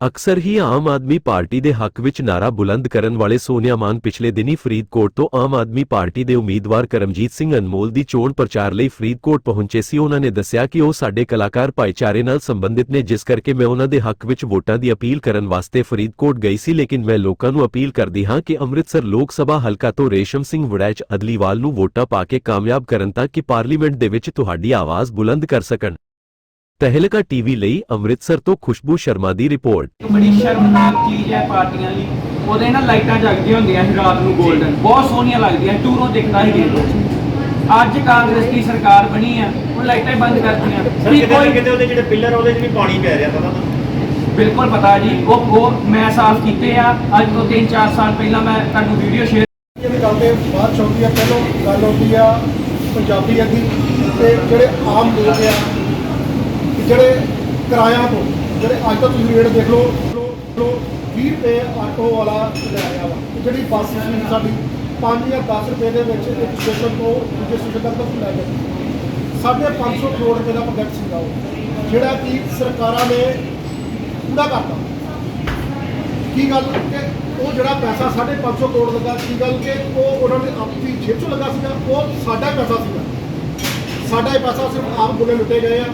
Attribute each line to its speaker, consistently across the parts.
Speaker 1: ਅਕਸਰ ਹੀ ਆਮ ਆਦਮੀ ਪਾਰਟੀ ਦੇ ਹੱਕ ਵਿੱਚ ਨਾਰਾ ਬੁਲੰਦ ਕਰਨ ਵਾਲੇ ਸੋਨੀਆ ਮਾਨ ਪਿਛਲੇ ਦਿਨੀ ਫਰੀਦਕੋਟ ਤੋਂ ਆਮ ਆਦਮੀ ਪਾਰਟੀ ਦੇ ਉਮੀਦਵਾਰ ਕਰਮਜੀਤ ਸਿੰਘ ਅਨਮੋਲ ਦੀ ਚੋਣ ਪ੍ਰਚਾਰ ਲਈ ਫਰੀਦਕੋਟ ਪਹੁੰਚੇ ਸੀ। ਉਹਨਾਂ ਨੇ ਦੱਸਿਆ ਕਿ ਉਹ ਸਾਡੇ ਕਲਾਕਾਰ ਭਾਈਚਾਰੇ ਨਾਲ ਸੰਬੰਧਿਤ ਨੇ, ਜਿਸ ਕਰਕੇ ਮੈਂ ਉਹਨਾਂ ਦੇ ਹੱਕ ਵਿੱਚ ਵੋਟਾਂ ਦੀ ਅਪੀਲ ਕਰਨ ਵਾਸਤੇ ਫਰੀਦਕੋਟ ਗਈ ਸੀ। ਲੇਕਿਨ ਮੈਂ ਲੋਕਾਂ ਨੂੰ ਅਪੀਲ ਕਰਦੀ ਹਾਂ ਕਿ ਅੰਮ੍ਰਿਤਸਰ ਲੋਕ ਸਭਾ ਹਲਕਾ ਤੋਂ ਰੇਸ਼ਮ ਸਿੰਘ ਵੜੈਚ ਅਦਲੀਵਾਲ ਨੂੰ ਵੋਟਾਂ ਪਾ ਕੇ ਕਾਮਯਾਬ ਕਰਨ ਤਾਂ ਕਿ ਪਾਰਲੀਮੈਂਟ ਦੇ ਵਿੱਚ ਤੁਹਾਡੀ ਆਵਾਜ਼ ਬੁਲੰਦ ਕਰ ਸਕਣ। ਤਹਿਲਕਾ ਟੀਵੀ ਲਈ ਅੰਮ੍ਰਿਤਸਰ ਤੋਂ ਖੁਸ਼ਬੂ ਸ਼ਰਮਾ ਦੀ ਰਿਪੋਰਟ।
Speaker 2: ਬੜੀ ਸ਼ਰਮਨਾਕ ਚੀਜ਼ ਹੈ ਪਾਰਟੀਆਂ ਲਈ ਉਹਦੇ ਨਾਲ ਲਾਈਟਾਂ ਜਗਦੀਆਂ ਹੁੰਦੀਆਂ ਸੀ ਰਾਤ ਨੂੰ 골ਡਨ ਬਹੁਤ ਸੋਹਣੀਆਂ ਲੱਗਦੀਆਂ ਦੂਰੋਂ ਦਿਖਦਾ ਸੀ ਗੇਟ ਅੱਜ ਕਾਂਗਰਸ ਦੀ ਸਰਕਾਰ ਬਣੀ ਆ ਉਹ ਲਾਈਟਾਂ ਹੀ ਬੰਦ ਕਰਤੀਆਂ।
Speaker 3: ਸਰ
Speaker 2: ਵੀ
Speaker 3: ਕਿਤੇ ਨਾ
Speaker 2: ਕੋਈ
Speaker 3: ਕਿਤੇ ਉਹਦੇ ਜਿਹੜੇ ਪਿੱਲਰ ਉਹਦੇ 'ਚ ਵੀ ਪਾਣੀ ਪੈ ਰਿਹਾ ਪਤਾ ਤੁਹਾਨੂੰ
Speaker 2: ਬਿਲਕੁਲ ਪਤਾ ਜੀ ਉਹ ਉਹ ਮੈਂ ਸਾਫ਼ ਕੀਤੇ ਆ। ਅੱਜ ਤੋਂ 3-4 ਸਾਲ ਪਹਿਲਾਂ ਮੈਂ ਤੁਹਾਨੂੰ ਵੀਡੀਓ ਸ਼ੇਅਰ
Speaker 4: ਜਿਹੜੀ ਗੱਲ ਤੇ ਬਾਅਦ ਚੌਂਦੀ ਆ ਪਹਿਲਾਂ ਗੱਲ ਆਉਂਦੀ ਆ ਪੰਜਾਬੀਆਂ ਦੀ ਤੇ ਜਿਹੜੇ ਆਮ ਲੋਕ ਆ ਜਿਹੜੇ ਕਿਰਾਇਆ ਤੋਂ, ਜਿਹੜੇ ਅੱਜ ਤੱਕ ਤੁਸੀਂ ਰੇਟ ਦੇਖ ਲਓ, ਲਓ- ਲਓ 20 ਰੁਪਏ ਆਟੋ ਵਾਲਾ ਲੈ ਆਇਆ ਵਾ। ਜਿਹੜੀ ਬੱਸ ਸੀ ਸਾਡੀ 5 ਜਾਂ 10 ਰੁਪਏ ਦੇ ਵਿੱਚ ਇੱਕ ਸਟੇਸ਼ਨ ਤੋਂ ਦੂਜੇ ਸਟੇਸ਼ਨ ਤੱਕ ਤੋਂ ਲੈ ਗਏ। ਸਾਢੇ 500 ਕਰੋੜ ਰੁਪਏ ਦਾ ਪ੍ਰੋਜੈਕਟ ਸੀਗਾ ਉਹ, ਜਿਹੜਾ ਕਿ ਸਰਕਾਰਾਂ ਨੇ ਪੂਰਾ ਕਰਤਾ। ਕੀ ਗੱਲ ਕਿ ਉਹ ਜਿਹੜਾ ਪੈਸਾ 550 ਕਰੋੜ ਲੱਗਾ, ਕੀ ਗੱਲ ਕਿ ਉਹ ਉਹਨਾਂ ਨੇ ਆਪਣੀ ਜੇਬ ਚੋਂ ਲੱਗਾ ਸੀਗਾ, ਉਹ ਸਾਡਾ ਪੈਸਾ ਸੀਗਾ। ਸਾਡਾ ਇਹ ਪੈਸਾ ਸਿਰਫ ਆਪ ਬੁਲੇ ਲੁੱਟੇ ਗਏ ਆ।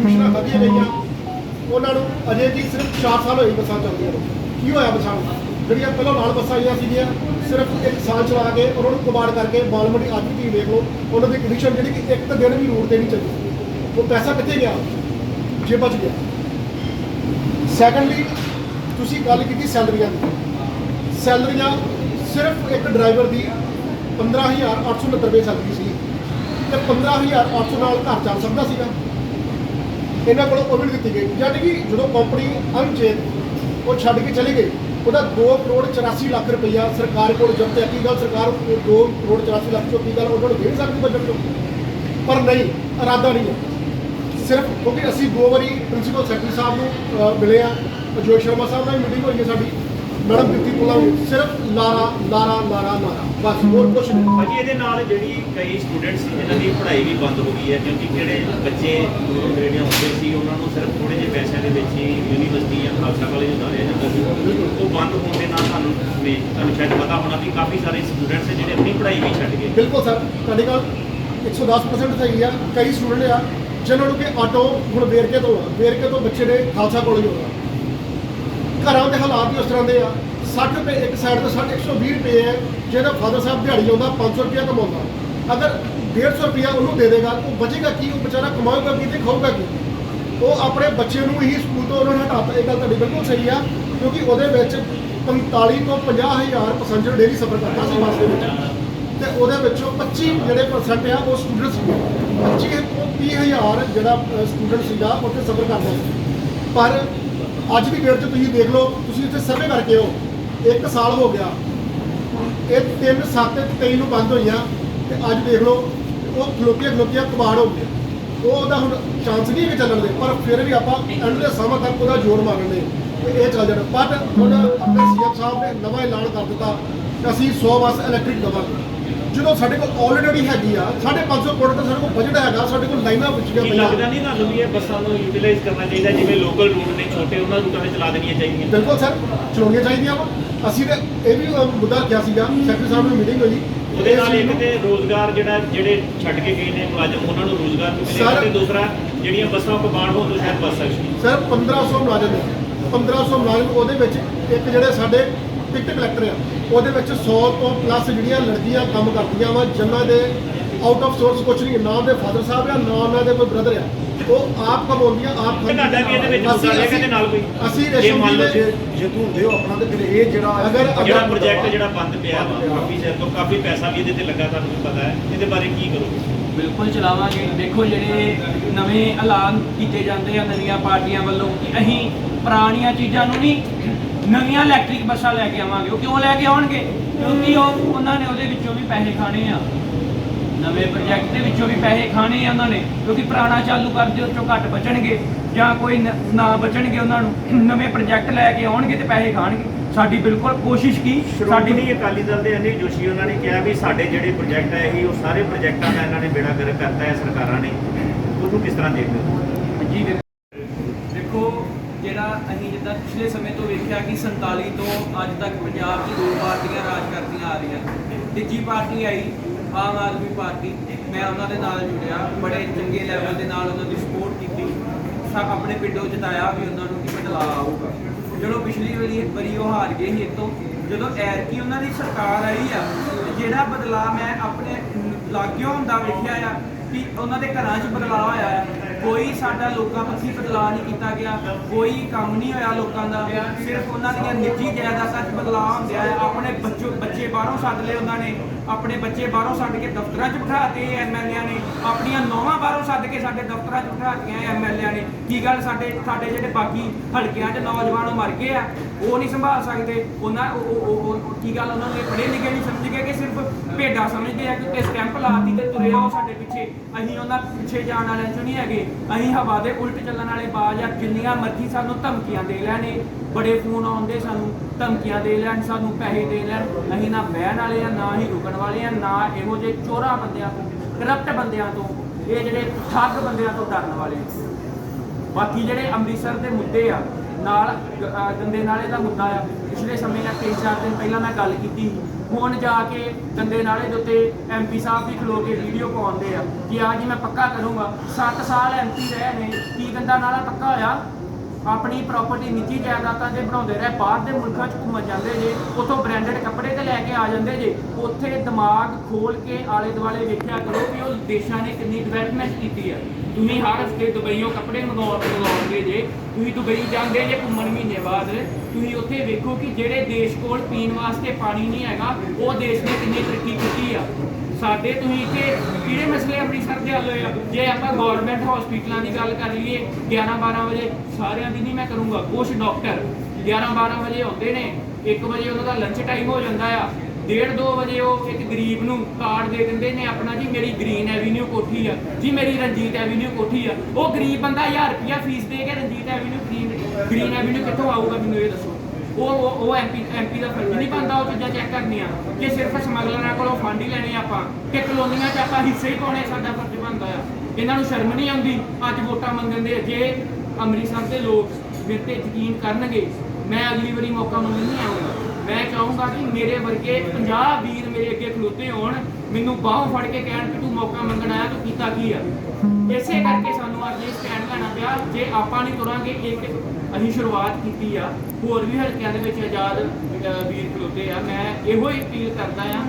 Speaker 4: ਕਮਿਸ਼ਨਾਂ ਖਾਧੀਆਂ ਗਈਆਂ ਉਹਨਾਂ ਨੂੰ ਅਜੇ ਦੀ ਸਿਰਫ 4 ਸਾਲ ਹੋਏ ਬੱਸਾਂ ਚੱਲਦੀਆਂ ਨੂੰ। ਕੀ ਹੋਇਆ ਬੱਸਾਂ ਨੂੰ? ਜਿਹੜੀਆਂ ਪਹਿਲਾਂ ਨਾਲ ਬੱਸਾਂ ਆਈਆਂ ਸੀਗੀਆਂ, ਸਿਰਫ ਇੱਕ ਸਾਲ ਚਲਾ ਕੇ ਉਹਨਾਂ ਨੂੰ ਕਬਾੜ ਕਰਕੇ ਬਾਲਮੜੀ ਅੱਜ ਵੀ ਵੇਖ ਲਓ, ਉਹਨਾਂ ਦੀ ਕੰਡੀਸ਼ਨ ਜਿਹੜੀ ਕਿ ਇੱਕ ਦਿਨ ਵੀ ਰੋਡ ਤੇ ਨਹੀਂ ਚੱਲੀ। ਉਹ ਪੈਸਾ ਕਿੱਥੇ ਗਿਆ? ਜੇ ਬਚ ਗਿਆ। ਸੈਕੰਡਲੀ ਤੁਸੀਂ ਗੱਲ ਕੀਤੀ ਸੈਲਰੀਆਂ ਦੀ। ਸੈਲਰੀਆਂ ਸਿਰਫ ਇੱਕ ਡਰਾਈਵਰ ਦੀ 15890 ਰੁਪਏ ਸੈਲਰੀ ਸੀ। ਤੇ 15800 ਨਾਲ ਘਰ ਚੱਲ ਸਕਦਾ ਸੀਗਾ। ਇਹਨਾਂ ਕੋਲੋਂ ਉਹ ਦਿੱਤੀ ਗਈ। ਜਦ ਕਿ ਜਦੋਂ ਕੰਪਨੀ ਅਨਚੇਤ ਉਹ ਛੱਡ ਕੇ ਚਲੀ ਗਈ, ਉਹਦਾ 2 ਕਰੋੜ 84 ਲੱਖ ਰੁਪਈਆ ਸਰਕਾਰ ਕੋਲ ਜਦ ਤੱਕ ਕੀ ਗੱਲ? ਸਰਕਾਰ 2 ਕਰੋੜ 84 ਲੱਖ ਚੋਂ ਕੀ ਗੱਲ? ਉਹਨਾਂ ਨੂੰ ਦੇ ਸਕਦੀ ਬਜਟ ਚੋਂ ਪਰ ਨਹੀਂ, ਇਰਾਦਾ ਨਹੀਂ ਹੈ। ਸਿਰਫ ਕਿਉਂਕਿ ਅਸੀਂ ਦੋ ਵਾਰੀ ਪ੍ਰਿੰਸੀਪਲ ਸੈਕਟਰੀ ਸਾਹਿਬ ਨੂੰ ਮਿਲੇ ਆ। ਅਜੋਤ ਸ਼ਰਮਾ ਸਾਹਿਬ ਨਾਲ ਮੀਟਿੰਗ ਹੋਈ ਹੈ ਸਾਡੀ। ਮੈਡਮ ਦਿੱਤੀ ਪੁੱਲਾ ਸਿਰਫ ਲਾਰਾ ਲਾਰਾ ਲਾਰਾ ਲਾਰਾ ਬਸ ਹੋਰ ਕੁਝ ਨਹੀਂ।
Speaker 3: ਭਾਜੀ ਇਹਦੇ ਨਾਲ ਜਿਹੜੀ ਕਈ ਸਟੂਡੈਂਟਸ ਜਿਨ੍ਹਾਂ ਦੀ ਪੜ੍ਹਾਈ ਵੀ ਬੰਦ ਹੋ ਗਈ ਹੈ ਕਿਉਂਕਿ ਜਿਹੜੇ ਬੱਚੇ ਦੂਰੋਂ ਨੇੜਿਓਂ ਹੁੰਦੇ ਸੀ ਉਹਨਾਂ ਨੂੰ ਸਿਰਫ ਥੋੜੇ ਜਿਹੇ ਪੈਸਿਆਂ ਦੇ ਵਿੱਚ ਹੀ ਯੂਨੀਵਰਸਿਟੀ ਜਾਂ ਖਾਲਸਾ ਕਾਲਜ ਉਤਾਰਿਆ ਜਾਂਦਾ ਸੀ। ਉਹ ਬੰਦ ਹੋਣ ਦੇ ਨਾਲ ਵੀ ਤੁਹਾਨੂੰ ਸ਼ਾਇਦ ਪਤਾ ਹੋਣਾ ਵੀ ਕਾਫੀ ਸਾਰੇ ਸਟੂਡੈਂਟਸ ਜਿਹੜੇ ਆਪਣੀ ਪੜ੍ਹਾਈ ਵੀ ਛੱਡ ਗਏ।
Speaker 4: ਬਿਲਕੁਲ ਸਰ ਤੁਹਾਡੀ ਗੱਲ 110% ਸਹੀ ਆ। ਕਈ ਸਟੂਡੈਂਟ ਆ ਜਿਨ੍ਹਾਂ ਨੂੰ ਕਿ ਆਟੋ ਹੁਣ ਵੇਰਕੇ ਤੋਂ ਆ ਵੇਰਕੇ ਤੋਂ ਬੱਚੇ ਨੇ ਖਾਲਸਾ ਕਾਲਜ ਹੋਣਾ। ਘਰਾਂ ਦੇ ਹਾਲਾਤ ਹੀ ਉਸ ਤਰ੍ਹਾਂ ਦੇ ਆ। 60 ਰੁਪਏ, ਇੱਕ ਸਾਈਡ ਤੇ 60 120 ਰੁਪਏ ਹੈ, ਜਿਹਦਾ ਫਾਦਰ ਸਾਹਿਬ ਦਿਹਾੜੀ ਆਉਂਦਾ 500 ਰੁਪਏ ਕਮਾਉਂਦਾ। ਅਗਰ 150 ਰੁਪਏ ਉਹਨੂੰ ਦੇ ਦੇਗਾ, ਉਹ ਬਚੇਗਾ ਕੀ? ਉਹ ਵਿਚਾਰਾ ਕਮਾਊਗਾ ਕੀ ਤੇ ਖਾਊਗਾ ਕੀ? ਉਹ ਆਪਣੇ ਬੱਚੇ ਨੂੰ ਹੀ ਸਕੂਲ ਤੋਂ ਉਹਨਾਂ ਨੇ ਹਟਾਤਾ ਇਹ ਗੱਲ ਤੁਹਾਡੀ ਬਿਲਕੁਲ ਸਹੀ ਆ, ਕਿਉਂਕਿ ਉਹਦੇ ਵਿੱਚ 45 ਤੋਂ 50 ਹਜ਼ਾਰ ਪੈਸੰਜਰ ਡੇਲੀ ਸਫ਼ਰ ਕਰਦਾ ਸੀ ਬੱਸ ਦੇ ਵਿੱਚ। ਤੇ ਉਹਦੇ ਵਿੱਚੋਂ 25 ਜਿਹੜੇ ਪਰਸੈਂਟ ਆ, ਉਹ ਸਟੂਡੈਂਟ ਸੀਗੇ। 25 ਤੋਂ 30 ਹਜ਼ਾਰ ਜਿਹੜਾ ਸਟੂਡੈਂਟ ਸੀਗਾ, ਉੱਥੇ ਸਫ਼ਰ ਕਰਦਾ ਸੀ। ਪਰ ਅੱਜ ਦੀ ਡੇਟ 'ਚ ਤੁਸੀਂ ਦੇਖ ਲਓ, ਤੁਸੀਂ ਇੱਥੇ ਸਰਵੇ ਕਰਕੇ ਹੋ ਇੱਕ ਸਾਲ ਹੋ ਗਿਆ। ਇਹ 3 7 23 ਨੂੰ ਬੰਦ ਹੋਈਆਂ। ਤੇ ਅੱਜ ਦੇਖ ਲਓ, ਉਹ ਖਲੋਤੀਆਂ ਖਲੋਤੀਆਂ ਕਬਾੜ ਹੋ ਗਿਆ ਉਹ ਉਹਦਾ ਹੁਣ ਚਾਂਸ ਨਹੀਂ ਹੈ ਚੱਲਣ ਦੇ, ਪਰ ਫਿਰ ਵੀ ਆਪਾਂ ਐਂਡ ਦੇ ਸਮਾਂ ਤੱਕ ਉਹਦਾ ਜ਼ੋਰ ਮਾਰਨੇ। ਦੇ ਤੇ ਇਹ ਚੱਲ ਜਾਣਾ। ਪਰ ਹੁਣ ਆਪਣੇ ਸੀਐਮ ਸਾਹਿਬ ਨੇ ਨਵਾਂ ਐਲਾਨ ਕਰ ਦਿੱਤਾ। ਕਿ ਅਸੀਂ 100 ਬੱਸ ਇਲੈਕਟ੍ਰਿਕ ਦਵਾਂਗੇ। ਜਦੋਂ ਸਾਡੇ ਕੋਲ ਆਲਰੇਡੀ ਹੈਗੀ ਆ 550 ਕਰੋੜ ਦਾ ਸਾਡੇ ਕੋਲ ਬਜਟ ਹੈਗਾ ਸਾਡੇ ਕੋਲ ਲਾਈਨਾਂ ਵਿੱਚੀਆਂ
Speaker 3: ਕੀ ਲੱਗਦਾ ਨਹੀਂ ਤੁਹਾਨੂੰ ਵੀ ਇਹ ਬੱਸਾਂ ਨੂੰ ਯੂਟਿਲਾਈਜ਼ ਕਰਨਾ ਚਾਹੀਦਾ ਜਿਵੇਂ ਲੋਕਲ ਰੂਟ ਨੇ ਛੋਟੇ ਉਹਨਾਂ ਰੂਟਾਂ ਤੇ ਚਲਾ ਦੇਣੀਆਂ ਚਾਹੀਦੀਆਂ?
Speaker 4: ਬਿਲਕੁਲ ਸਰ ਚਲਾਉਣੀਆਂ ਚਾਹੀਦੀਆਂ ਵਾ। ਅਸੀਂ ਤੇ ਇਹ ਵੀ ਮੁੱਦਾ ਕਿਹਾ ਸੀਗਾ ਸੈਕਟਰੀ ਸਾਹਿਬ ਨਾਲ ਮੀਟਿੰਗ ਹੋਈ।
Speaker 3: ਉਹਦੇ ਨਾਲ ਇੱਕ
Speaker 4: ਨੂੰ-
Speaker 3: ਤੇ ਰੋਜ਼ਗਾਰ ਜਿਹੜਾ ਜਿਹੜੇ ਛੱਡ ਕੇ ਗਏ ਨੇ ਮੁਲਾਜ਼ਮ ਉਹਨਾਂ ਨੂੰ ਰੋਜ਼ਗਾਰ ਮਿਲੇਗਾ ਤੇ ਦੂਸਰਾ ਜਿਹੜੀਆਂ ਬੱਸਾਂ ਕਬਾੜ ਹੋਣ ਤੋਂ ਸ਼ਾਇਦ ਬਚ ਸਕਦੀ
Speaker 4: ਸਰ 1500 ਮੁਲਾਜ਼ਮ ਨੇ। 1500 ਮੁਲਾਜ਼ਮ ਉਹਦੇ ਵਿੱਚ ਇੱਕ ਜਿਹੜੇ ਸਾਡੇ ਟਿਕਟ ਕਲੈਕਟਰ ਆ ਉਹਦੇ ਵਿੱਚ 100 ਤੋਂ ਪਲੱਸ ਜਿਹੜੀਆਂ ਲੜਕੀਆਂ ਕੰਮ ਕਰਦੀਆਂ ਵਾ ਜਿਨ੍ਹਾਂ ਦੇ ਆਊਟ ਆਫ ਸੋਰਸ ਕੁਝ ਨਹੀਂ ਨਾ ਉਹਦੇ ਫਾਦਰ ਸਾਹਿਬ ਆ ਨਾ ਉਹਨਾਂ ਦੇ ਕੋਈ ਬ੍ਰਦਰ ਆ। ਉਹ ਆਪ ਕਮਾਉਂਦੀਆਂ ਆਪ
Speaker 3: ਤੁਹਾਡਾ ਵੀ ਇਹਦੇ ਵਿੱਚ ਤੇ ਨਾਲ ਕੋਈ।
Speaker 4: ਅਸੀਂ
Speaker 3: ਜੇ ਮੰਨ
Speaker 4: ਜੀ
Speaker 3: ਲਓ
Speaker 4: ਦੇ
Speaker 5: ਜੇ ਤੂੰ ਹੁੰਦੇ ਹੋ ਆਪਣਾ ਤੇ ਫਿਰ ਇਹ ਜਿਹੜਾ
Speaker 4: ਅਗਰ-
Speaker 3: ਜਿਹੜਾ ਪ੍ਰੋਜੈਕਟ ਜਿਹੜਾ ਬੰਦ ਪਿਆ ਵਾ ਕਾਫੀ ਚਿਰ ਤੋਂ ਕਾਫੀ ਪੈਸਾ ਵੀ ਇਹਦੇ ਤੇ ਲੱਗਾ ਤੁਹਾਨੂੰ ਵੀ ਪਤਾ ਹੈ। ਇਹਦੇ ਬਾਰੇ ਕੀ ਕਰੋਗੇ?
Speaker 2: ਬਿਲਕੁਲ ਚਲਾਵਾਂਗੇ। ਦੇਖੋ ਜਿਹੜੇ ਨਵੇਂ ਐਲਾਨ ਕੀਤੇ ਜਾਂਦੇ ਆ ਨਵੀਆਂ ਪਾਰਟੀਆਂ ਵੱਲੋਂ ਕਿ ਅਸੀਂ ਪੁਰਾਣੀਆਂ ਚੀਜ਼ਾਂ ਨੂੰ ਨਹੀਂ ਨਵੀਆਂ ਇਲੈਕਟ੍ਰਿਕ ਬੱਸਾਂ ਲੈ ਕੇ ਆਵਾਂਗੇ। ਉਹ ਕਿਉਂ ਲੈ ਕੇ ਆਉਣਗੇ? ਕਿਉਂਕਿ ਉਹ ਉਹਨਾਂ ਨੇ ਉਹਦੇ ਵਿੱਚੋਂ ਵੀ ਪੈਸੇ ਖਾਣੇ ਆ। ਨਵੇਂ ਪ੍ਰੋਜੈਕਟ ਦੇ ਵਿੱਚੋਂ ਵੀ ਪੈਸੇ ਖਾਣੇ ਆ ਉਹਨਾਂ ਨੇ। ਕਿਉਂਕਿ ਪੁਰਾਣਾ ਚਾਲੂ ਕਰਦੇ ਉਹ ਚੋਂ ਘੱਟ ਬਚਣਗੇ। ਜਾਂ ਕੋਈ ਨ- ਬਚਣਗੇ ਉਹਨਾਂ ਨੂੰ। ਨਵੇਂ ਪ੍ਰੋਜੈਕਟ ਲੈ ਕੇ ਆਉਣਗੇ ਤੇ ਪੈਸੇ ਖਾਣਗੇ। ਸਾਡੀ ਬਿਲਕੁਲ ਕੋਸ਼ਿਸ਼ ਕੀ? ਸਾਡੀ
Speaker 3: ਸ਼੍ਰੋਮਣੀ ਅਕਾਲੀ ਦਲ ਦੇ ਅਨਿਲ ਜੋਸ਼ੀ ਉਹਨਾਂ ਨੇ ਕਿਹਾ ਵੀ ਸਾਡੇ ਜਿਹੜੇ ਪ੍ਰੋਜੈਕਟ ਹੈ ਇਹ ਉਹ ਸਾਰੇ ਪ੍ਰੋਜੈਕਟਾਂ ਦਾ ਇਹਨਾਂ ਨੇ ਬੇੜਾ ਗਰਕ ਕਰਤਾ ਹੈ ਸਰਕਾਰਾਂ ਨੇ। ਉਹਨੂੰ ਕਿਸ ਤਰ੍ਹਾਂ ਦੇਖਦੇ ਹੋ?
Speaker 2: ਜੀ ਦੇਖੋ- ਜਿਹੜਾ ਅਸੀਂ ਜਿੱਦਾਂ ਪਿਛਲੇ ਸਮੇਂ ਕਿ 47 ਤੋਂ ਅੱਜ ਤੱਕ ਪੰਜਾਬ 'ਚ ਦੋ ਪਾਰਟੀਆਂ ਰਾਜ ਕਰਦੀਆਂ ਆ ਰਹੀਆਂ। ਤੀਜੀ ਪਾਰਟੀ ਆਈ, ਆਮ ਆਦਮੀ ਪਾਰਟੀ। ਮੈਂ ਉਹਨਾਂ ਦੇ ਨਾਲ ਜੁੜਿਆ, ਬੜੇ ਚੰਗੇ ਲੈਵਲ ਦੇ ਨਾਲ ਉਹਨਾਂ ਦੀ ਸਪੋਰਟ ਕੀਤੀ। ਸਭ ਆਪਣੇ ਪਿੰਡੋਂ ਜਿਤਾਇਆ ਵੀ ਉਹਨਾਂ ਨੂੰ ਕਿ ਬਦਲਾਅ ਆਊਗਾ। ਜਦੋਂ ਪਿਛਲੀ ਵਾਰੀ ਇੱਕ ਵਾਰੀ ਉਹ ਹਾਰ ਗਏ ਸੀ ਇਤੋਂ ਜਦੋਂ ਐਰਕੀ ਉਹਨਾਂ ਦੀ ਸਰਕਾਰ ਆਈ ਆ, ਜਿਹੜਾ ਬਦਲਾਅ ਮੈਂ ਆਪਣੇ ਲਾਗਿਓ ਹੁੰਦਾ ਵੇਖਿਆ ਆ ਕਿ ਉਹਨਾਂ ਦੇ ਘਰਾਂ 'ਚ ਬਦਲਾਅ ਆਇਆ। ਆ ਕੋਈ ਸਾਡਾ ਲੋਕਾਂ ਪੱਖੀ ਬਦਲਾਅ ਨਹੀਂ ਕੀਤਾ ਗਿਆ, ਕੋਈ ਕੰਮ ਨਹੀਂ ਹੋਇਆ ਲੋਕਾਂ ਦਾ। ਸਿਰਫ ਉਹਨਾਂ ਦੀਆਂ ਨਿੱਜੀ ਜਾਇਦਾਦਾਂ 'ਚ ਬਦਲਾਅ ਹੁੰਦਿਆ ਹੈ। ਆਪਣੇ ਬੱਚੋ, ਬੱਚੇ ਬਾਹਰੋਂ ਸੱਦ ਲਏ ਉਹਨਾਂ ਨੇ। ਆਪਣੇ ਬੱਚੇ ਬਾਹਰੋਂ ਛੱਡ ਕੇ ਦਫ਼ਤਰਾਂ 'ਚ ਬਿਠਾਤੇ ਐਮਐਲਏਆਂ ਨੇ। ਆਪਣੀਆਂ ਨੌਵਾਂ ਬਾਹਰੋਂ ਸੱਦ ਕੇ ਸਾਡੇ ਦਫ਼ਤਰਾਂ 'ਚ ਬਿਠਾਤੀਆਂ ਐਮਐਲਏਆਂ ਨੇ। ਕੀ ਗੱਲ ਸਾਡੇ ਸਾਡੇ ਜਿਹੜੇ ਬਾਕੀ ਹਲਕਿਆਂ 'ਚ ਨੌਜਵਾਨ ਮਰ ਗਏ ਆ, ਉਹ ਨਹੀਂ ਸੰਭਾਲ ਸਕਦੇ। ਉਹਨਾਂ, ਉਹ- ਉਹ ਕੀ ਗੱਲ ਉਹਨਾਂ ਨੂੰ ਇਹ ਪੜ੍ਹੇ ਲਿਖੇ ਨਹੀਂ ਸਮਝ ਸਮਝਦੇ ਕਿ ਸਿਰਫ ਭੇਡਾਂ ਸਮਝਦੇ ਆ ਕਿ ਉੱਤੇ ਸਟੈਂਪ ਲਾਤੀ ਤੇ ਤੁਰੇ ਆਓ ਸਾਡੇ ਪਿੱਛੇ। ਅਸੀਂ ਉਹਨਾਂ ਪਿੱਛੇ ਜਾਣ ਵਾਲਿਆਂ ਚੋਂ ਨਹੀਂ ਹੈਗੇ। ਅਸੀਂ ਹਵਾ ਦੇ ਉਲਟ ਚੱਲਣ ਵਾਲੇ ਬਾਜ ਆ, ਜਿੰਨੀਆਂ ਮਰਜ਼ੀ ਸਾਨੂੰ ਧਮਕੀਆਂ ਦੇ ਲੈਣੇ ਬੜੇ ਫੋਨ ਆਉਂਦੇ ਸਾਨੂੰ, ਧਮਕੀਆਂ ਦੇ ਲੈਣ, ਸਾਨੂੰ ਪੈਸੇ ਦੇ ਲੈਣ ਅਸੀਂ ਨਾ ਬਹਿਣ ਵਾਲੇ ਆ, ਨਾ ਹੀ ਰੁਕਣ ਵਾਲੇ ਆ, ਨਾ ਇਹੋ ਜਿਹੇ ਚੋਰਾ ਬੰਦਿਆਂ ਤੋਂ, ਕਰਪਟ ਬੰਦਿਆਂ ਤੋਂ, ਇਹ ਜਿਹੜੇ ਠੱਗ ਬੰਦਿਆਂ ਤੋਂ ਡਰਨ ਵਾਲੇ ਆ। ਬਾਕੀ ਜਿਹੜੇ ਅੰਮ੍ਰਿਤਸਰ ਦੇ ਮੁੱਦੇ ਆ, ਨਾਲ ਗੰਦੇ ਨਾਲੇ ਦਾ ਮੁੱਦਾ ਆ, ਪਿਛਲੇ ਸਮੇਂ ਨਾਲ ਤਿੰਨ ਚਾਰ ਦਿਨ ਪਹਿਲਾਂ ਮੈਂ ਗੱਲ ਕੀਤੀ ਸੀ। ਹੁਣ ਜਾ ਕੇ ਗੰਦੇ ਨਾਲੇ ਦੇ ਉੱਤੇ ਐਮਪੀ ਸਾਹਿਬ ਵੀ ਖਲੋ ਕੇ ਵੀਡੀਓ ਪਾਉਂਦੇ ਆ ਕਿ ਆ ਜੀ ਮੈਂ ਪੱਕਾ ਕਰੂੰਗਾ। 7 ਸਾਲ ਐਮਪੀ ਰਹੇ ਨੇ, ਕੀ ਗੰਦਾ ਨਾਲਾ ਪੱਕਾ ਹੋਇਆ? ਆਪਣੀ ਪ੍ਰਾਪਰਟੀ ਨਿੱਜੀ ਜਾਇਦਾਦਾਂ 'ਤੇ ਬਣਾਉਂਦੇ ਰਹੇ, ਬਾਹਰ ਦੇ ਮੁਲਕਾਂ 'ਚ ਘੁੰਮਣ ਜਾਂਦੇ ਜੇ, ਉਥੋਂ ਬ੍ਰਾਂਡਡ ਕੱਪੜੇ ਤੇ ਲੈ ਕੇ ਆ ਜਾਂਦੇ ਜੇ, ਉੱਥੇ ਦਿਮਾਗ ਖੋਲ ਕੇ ਆਲੇ ਦੁਆਲੇ ਵੇਖਿਆ ਕਰੋ ਕਿ ਉਹ ਦੇਸ਼ਾਂ ਨੇ ਕਿੰਨੀ ਡਿਵੈਲਪਮੈਂਟ ਕੀਤੀ ਹੈ ਤੁਸੀਂ ਹਰ ਹਫ਼ਤੇ ਦੁਬਈੋਂ ਕੱਪੜੇ ਮੰਗਵਾ ਮੰਗਵਾਉਂਦੇ ਜੇ, ਤੁਸੀਂ ਦੁਬਈ ਜਾਂਦੇ ਜੇ ਘੁੰਮਣ ਮਹੀਨੇ ਬਾਅਦ, ਤੁਸੀਂ ਉੱਥੇ ਵੇਖੋ ਕਿ ਜਿਹੜੇ ਦੇਸ਼ ਕੋਲ ਪੀਣ ਵਾਸਤੇ ਪਾਣੀ ਨਹੀਂ ਹੈਗਾ, ਉਹ ਦੇਸ਼ ਨੇ ਕਿੰਨੀ ਤਰੱਕੀ ਕੀਤੀ ਆ। ਸਾਡੇ ਤੁਸੀਂ ਇੱਥੇ ਕਿਹੜੇ ਮਸਲੇ ਅੰਮ੍ਰਿਤਸਰ ਦੇ ਹੱਲ ਹੋਏ ਆ? ਜੇ ਆਪਾਂ ਗਵਰਨਮੈਂਟ ਹਸਪੀਟਲਾਂ ਦੀ ਗੱਲ ਕਰ ਲਈਏ 11 12 ਵਜੇ ਸਾਰਿਆਂ ਦੀ ਨਹੀਂ ਮੈਂ ਕਰੂੰਗਾ ਕੁਝ ਡਾਕਟਰ 11 12 ਵਜੇ ਆਉਂਦੇ ਨੇ 1 ਵਜੇ ਉਹਨਾਂ ਦਾ ਲੰਚ ਟਾਈਮ ਹੋ ਜਾਂਦਾ ਆ। ਡੇਢ 2 ਵਜੇ ਉਹ ਇੱਕ ਗਰੀਬ ਨੂੰ ਕਾਰਡ ਦੇ ਦਿੰਦੇ ਨੇ ਆਪਣਾ, ਜੀ ਮੇਰੀ ਗ੍ਰੀਨ ਐਵੀਨਿਊ ਕੋਠੀ ਆ, ਜੀ ਮੇਰੀ ਰਣਜੀਤ ਐਵੀਨਿਊ ਕੋਠੀ ਆ। ਉਹ ਗਰੀਬ ਬੰਦਾ 1000 ਰੁਪਿਆ ਫੀਸ ਦੇ ਕੇ Ranjit avenue green green avenue ਕਿੱਥੋਂ ਆਊਗਾ ਮੈਨੂੰ ਇਹ ਦੱਸੋ? ਉਹ ਉਹ ਉਹ ਐਮਪੀ ਐਮਪੀ ਦਾ ਫਰਜ਼ ਨਹੀਂ ਬਣਦਾ ਉਹ ਚੀਜ਼ਾਂ ਚੈੱਕ ਕਰਨੀਆਂ। ਕਿ ਸਿਰਫ ਸਮਗਲਰਾਂ ਕੋਲੋਂ ਫੰਡ ਹੀ ਲੈਣੇ ਆਪਾਂ ਕਿ ਕਲੋਨੀਆਂ 'ਚ ਆਪਾਂ ਹਿੱਸੇ ਹੀ ਪਾਉਣੇ ਸਾਡਾ ਫਰਜ਼ ਬਣਦਾ ਆ। ਇਹਨਾਂ ਨੂੰ ਸ਼ਰਮ ਨਹੀਂ ਆਉਂਦੀ, ਅੱਜ ਵੋਟਾਂ ਮੰਗਣ ਦੇ ਜੇ ਅੰਮ੍ਰਿਤਸਰ ਦੇ ਲੋਕ ਮੇਰੇ ਤੇ ਯਕੀਨ ਕਰਨਗੇ, ਮੈਂ ਅਗਲੀ ਵਾਰੀ ਮੌਕਾ ਮੰਗਣ ਨਹੀਂ ਆਉਂਗਾ ਮੈਂ ਚਾਹੂੰਗਾ ਕਿ ਮੇਰੇ ਵਰਗੇ 50 ਵੀਰ ਮੇਰੇ ਅੱਗੇ ਖਲੋਤੇ ਹੋਣ, ਮੈਨੂੰ ਬਾਹੋਂ ਫੜ ਕੇ ਕਹਿਣ ਕਿ ਤੂੰ ਮੌਕਾ ਮੰਗਣ ਆਇਆ, ਤੂੰ ਕੀਤਾ ਕੀ ਆ? ਇਸੇ ਕਰਕੇ ਸਾਨੂੰ ਅੱਜ ਇਹ ਸਟੈਂਡ ਲੈਣਾ ਪਿਆ, ਜੇ ਆਪਾਂ ਨਹੀਂ ਤੁਰਾਂਗੇ, ਇੱਕ ਅਸੀਂ ਸ਼ੁਰੂਆਤ ਕੀਤੀ ਆ, ਹੋਰ ਵੀ ਹਲਕਿਆਂ ਦੇ ਵਿੱਚ ਆਜ਼ਾਦ ਵੀਰ ਖਲੋਤੇ ਆ। ਮੈਂ ਇਹੋ ਹੀ ਅਪੀਲ ਕਰਦਾ ਆ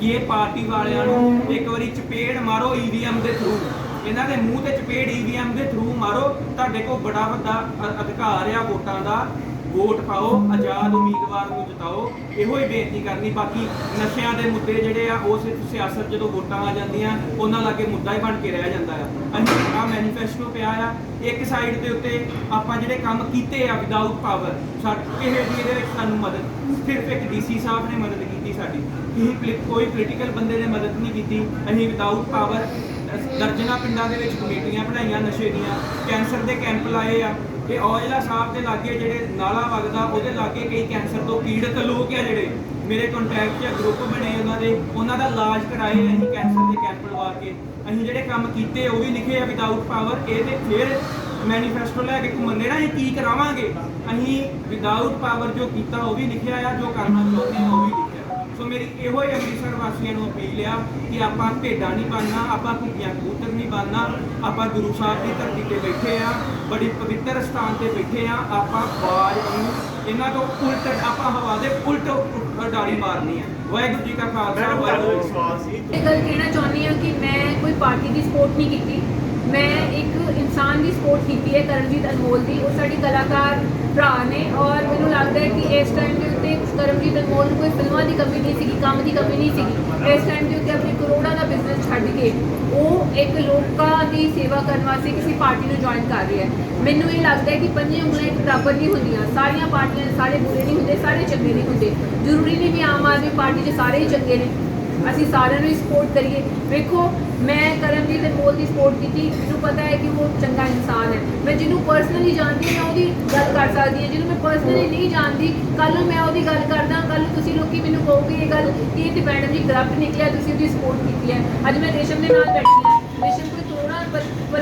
Speaker 2: ਕਿ ਇਹ ਪਾਰਟੀ ਵਾਲਿਆਂ ਨੂੰ ਇੱਕ ਵਾਰੀ ਚਪੇੜ ਮਾਰੋ ਈਵੀਐਮ ਦੇ ਥਰੂ ਇਹਨਾਂ ਦੇ ਮੂੰਹ ਤੇ ਚਪੇੜ ਈਵੀਐਮ ਦੇ ਥਰੂ ਮਾਰੋ। ਤੁਹਾਡੇ ਕੋਲ ਬੜਾ ਵੱਡਾ ਅਧਿਕਾਰ ਆ ਵੋਟਾਂ ਦਾ। ਵੋਟ ਪਾਓ, ਆਜ਼ਾਦ ਉਮੀਦਵਾਰ ਨੂੰ ਜਿਤਾਓ, ਇਹੋ ਹੀ ਬੇਨਤੀ ਕਰਨੀ। ਬਾਕੀ ਨਸ਼ਿਆਂ ਦੇ ਮੁੱਦੇ ਜਿਹੜੇ ਆ, ਉਹ ਸਿਰਫ ਸਿਆਸਤ ਜਦੋਂ ਵੋਟਾਂ ਆ ਜਾਂਦੀਆਂ, ਉਹਨਾਂ ਲਾਗੇ ਮੁੱਦਾ ਹੀ ਬਣ ਕੇ ਰਹਿ ਜਾਂਦਾ ਆ। ਅਸੀਂ ਆ ਮੈਨੀਫੈਸਟੋ ਪਿਆ ਆ, ਇੱਕ ਸਾਈਡ ਦੇ ਉੱਤੇ ਆਪਾਂ ਜਿਹੜੇ ਕੰਮ ਕੀਤੇ ਆ ਵਿਦਆਊਟ ਪਾਵਰ ਸਾਡੇ ਕਿਸੇ ਦੀ ਇਹਦੇ ਵਿੱਚ ਸਾਨੂੰ ਮਦਦ, ਸਿਰਫ ਇੱਕ ਡੀਸੀ ਸਾਹਿਬ ਨੇ ਮਦਦ ਕੀਤੀ ਸਾਡੀ। ਕਿਸੇ ਕੋਈ ਪੋਲੀਟੀਕਲ ਬੰਦੇ ਨੇ ਮਦਦ ਨਹੀਂ ਕੀਤੀ, ਅਸੀਂ ਵਿਦਆਊਟ ਪਾਵਰ ਦਰਜਨਾ ਪਿੰਡਾਂ ਦੇ ਵਿੱਚ ਕਮੇਟੀਆਂ ਬਣਾਈਆਂ ਨਸ਼ੇ ਦੀਆਂ, ਕੈਂਸਰ ਦੇ ਕੈਂਪ ਲਾਏ ਆ। ਇਹ ਔਜਲਾ ਸਾਹਿਬ ਦੇ ਲਾਗੇ ਜਿਹੜੇ ਨਾਲਾ ਵਗਦਾ, ਉਹਦੇ ਲਾਗੇ ਕਈ ਕੈਂਸਰ ਤੋਂ ਪੀੜਤ ਲੋਕ ਆ ਜਿਹੜੇ। ਮੇਰੇ ਕੰਟੈਕਟ 'ਚ ਗਰੁੱਪ ਬਣੇ ਉਹਨਾਂ ਦੇ, ਉਹਨਾਂ ਦਾ ਇਲਾਜ ਕਰਾਏ ਅਸੀਂ ਕੈਂਸਰ ਦੇ ਕੈਂਪ ਲਵਾ ਕੇ। ਅਸੀਂ ਜਿਹੜੇ ਕੰਮ ਕੀਤੇ ਉਹ ਵੀ ਲਿਖੇ ਆ ਵਿਦਆਊਟ ਪਾਵਰ ਇਹ ਤੇ ਫਿਰ ਮੈਨੀਫੈਸਟੋ ਲੈ ਕੇ ਘੁੰਮਣ। ਦੇਣਾ ਅਸੀਂ ਕੀ ਕਰਾਵਾਂਗੇ? ਅਸੀਂ ਵਿਦਆਊਟ ਪਾਵਰ ਜੋ ਕੀਤਾ, ਉਹ ਵੀ ਲਿਖਿਆ ਆ, ਜੋ ਕਰਨਾ ਚਾਹੁੰਦੇ ਆ, ਉਹ ਵੀ ਲਿਖਿਆ। ਮੇਰੀ ਇਹੋ ਹੀ ਅੰਮ੍ਰਿਤਸਰ ਵਾਸੀਆਂ ਨੂੰ ਅਪੀਲ ਆ ਕਿ ਆਪਾਂ ਭੇਡਾਂ ਨਹੀਂ ਬਣਨਾ ਆਪਾਂ ਘੁੱਗੀਆਂ ਕਬੂਤਰ ਨਹੀਂ ਬਣਨਾ ਆਪਾਂ ਗੁਰੂ ਸਾਹਿਬ ਦੀ ਧਰਤੀ ਤੇ ਬੈਠੇ ਆ ਬੜੀ ਪਵਿੱਤਰ ਸਥਾਨ ਤੇ ਬੈਠੇ ਆ ਆਪਾਂ ਬਾਜ ਨੂੰ ਇਹਨਾਂ ਤੋਂ ਉਲਟ ਆਪਾਂ ਹਵਾ ਦੇ ਉਲਟ ਉਡਾਰੀ ਮਾਰਨੀ ਆ। ਵਾਹਿਗੁਰੂ ਜੀ ਕਾ ਖਾਲਸਾ ਵਾਹਿਗੁਰੂ ਜੀ ਕੀ ਫਤਿਹ।
Speaker 6: ਇਹ ਗੱਲ ਕਹਿਣਾ ਚਾਹੁੰਦੀ ਹਾਂ ਕਿ ਮੈਂ ਕੋਈ ਪਾਰਟੀ ਦੀ ਸਪੋਰਟ ਨਹੀਂ ਕੀਤੀ। ਮੈਂ ਇੱਕ ਇਨਸਾਨ ਦੀ ਸਪੋਰਟ ਕੀਤੀ ਹੈ ਕਰਮਜੀਤ ਅਨਮੋਲ ਦੀ, ਉਹ ਸਾਡੀ ਕਲਾਕਾਰ ਭਰਾ ਨੇ ਔਰ ਮੈਨੂੰ ਲੱਗਦਾ ਹੈ ਕਿ ਇਸ ਟਾਈਮ ਦੇ ਉੱਤੇ ਕਰਮਜੀਤ ਅਨਮੋਲ ਨੂੰ ਕੋਈ ਫਿਲਮਾਂ ਦੀ ਕਮੀ ਨਹੀਂ ਸੀਗੀ, ਕੰਮ ਦੀ ਕਮੀ ਨਹੀਂ ਸੀਗੀ। ਇਸ ਟਾਈਮ ਦੇ ਉੱਤੇ ਆਪਣੇ ਕਰੋੜਾਂ ਦਾ ਬਿਜ਼ਨਸ ਛੱਡ ਕੇ ਉਹ ਇੱਕ ਲੋਕਾਂ ਦੀ ਸੇਵਾ ਕਰਨ ਵਾਸਤੇ ਕਿਸੇ ਪਾਰਟੀ ਨੂੰ ਜੁਆਇਨ ਕਰ ਰਿਹਾ ਹੈ। ਮੈਨੂੰ ਇਹ ਲੱਗਦਾ ਹੈ ਕਿ ਪੰਜੇ ਉਂਗਲਾਂ ਇੱਕ ਬਰਾਬਰ ਨਹੀਂ ਹੁੰਦੀਆਂ। ਸਾਰੀਆਂ ਪਾਰਟੀਆਂ ਸਾਰੇ ਬੁਰੇ ਨਹੀਂ ਹੁੰਦੇ, ਸਾਰੇ ਚੰਗੇ ਨਹੀਂ ਹੁੰਦੇ। ਜ਼ਰੂਰੀ ਨਹੀਂ ਵੀ ਆਮ ਆਦਮੀ ਪਾਰਟੀ 'ਚ ਸਾਰੇ ਹੀ ਚੰਗੇ ਨੇ। ਅਸੀਂ ਸਾਰਿਆਂ ਨੂੰ ਸਪੋਰਟ ਕਰੀਏ। ਵੇਖੋ ਮੈਂ ਕਰਮਜੀਤ ਅਨਮੋਲ ਦੀ ਸਪੋਰਟ ਕੀਤੀ, ਮੈਨੂੰ ਪਤਾ ਹੈ ਕਿ ਉਹ ਚੰਗਾ ਇਨਸਾਨ ਹੈ। ਮੈਂ ਜਿਹਨੂੰ ਪਰਸਨਲੀ ਜਾਣਦੀ ਹਾਂ, ਮੈਂ ਉਹਦੀ ਗੱਲ ਕਰ ਸਕਦੀ ਹਾਂ। ਜਿਹਨੂੰ ਮੈਂ ਪਰਸਨਲੀ ਨਹੀਂ ਜਾਣਦੀ ਕੱਲ ਨੂੰ ਮੈਂ ਉਹਦੀ ਗੱਲ ਕਰਦਾ ਕੱਲ ਨੂੰ ਤੁਸੀਂ ਲੋਕੀ ਮੈਨੂੰ ਕਹੋਗੇ ਇਹ ਗੱਲ ਕਿ ਇਹ ਤੇ ਮੈਡਮ ਜੀ ਕਰਪਟ ਨਿਕਲਿਆ, ਤੁਸੀਂ ਉਹਦੀ ਸਪੋਰਟ ਕੀਤੀ ਹੈ। ਅੱਜ ਮੈਂ ਰੇਸ਼ਮ ਦੇ ਨਾਲ ਬੈਠੀ ਹਾਂ।